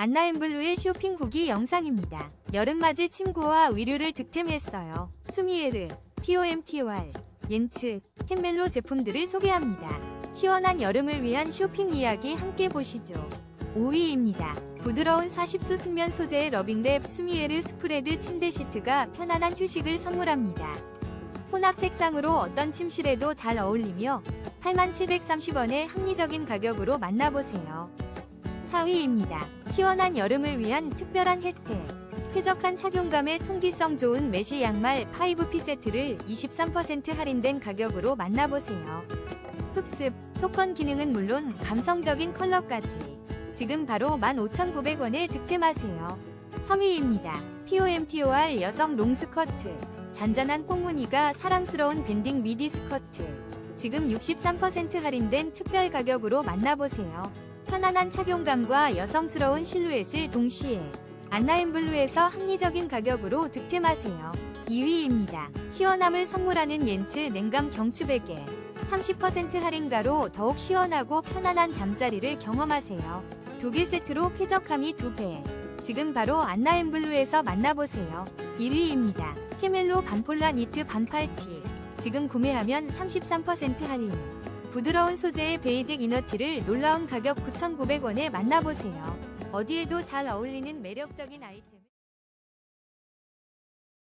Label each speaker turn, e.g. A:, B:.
A: 안나앤블루의 쇼핑 후기 영상입니다. 여름맞이 침구와 위류를 득템했어요. 수미에르, POMTOR, 옌츠, 캔멜로 제품들을 소개합니다. 시원한 여름을 위한 쇼핑 이야기 함께 보시죠. 5위입니다. 부드러운 40수 순면 소재의 러빙랩 수미에르 스프레드 침대 시트가 편안한 휴식을 선물합니다. 혼합 색상으로 어떤 침실에도 잘 어울리며 8730원의 합리적인 가격으로 만나보세요. 4위입니다. 시원한 여름을 위한 특별한 혜택. 쾌적한 착용감에 통기성 좋은 메쉬 양말 5피 세트를 23% 할인된 가격으로 만나보세요. 흡습, 속건 기능은 물론 감성적인 컬러까지. 지금 바로 15,900원에 득템하세요. 3위입니다. POMTOR 여성 롱스커트. 잔잔한 꽁무니가 사랑스러운 밴딩 미디 스커트. 지금 63% 할인된 특별 가격으로 만나보세요. 편안한 착용감과 여성스러운 실루엣을 동시에 안나앤블루에서 합리적인 가격으로 득템하세요. 2위입니다. 시원함을 선물하는 옌츠 냉감 경추베개 30% 할인가로 더욱 시원하고 편안한 잠자리를 경험하세요. 두 개 세트로 쾌적함이 2배. 지금 바로 안나앤블루에서 만나보세요. 1위입니다. 캐멜로 반폴라 니트 반팔티. 지금 구매하면 33% 할인. 부드러운 소재의 베이직 이너티를 놀라운 가격 9,900원에 만나보세요. 어디에도 잘 어울리는 매력적인 아이템.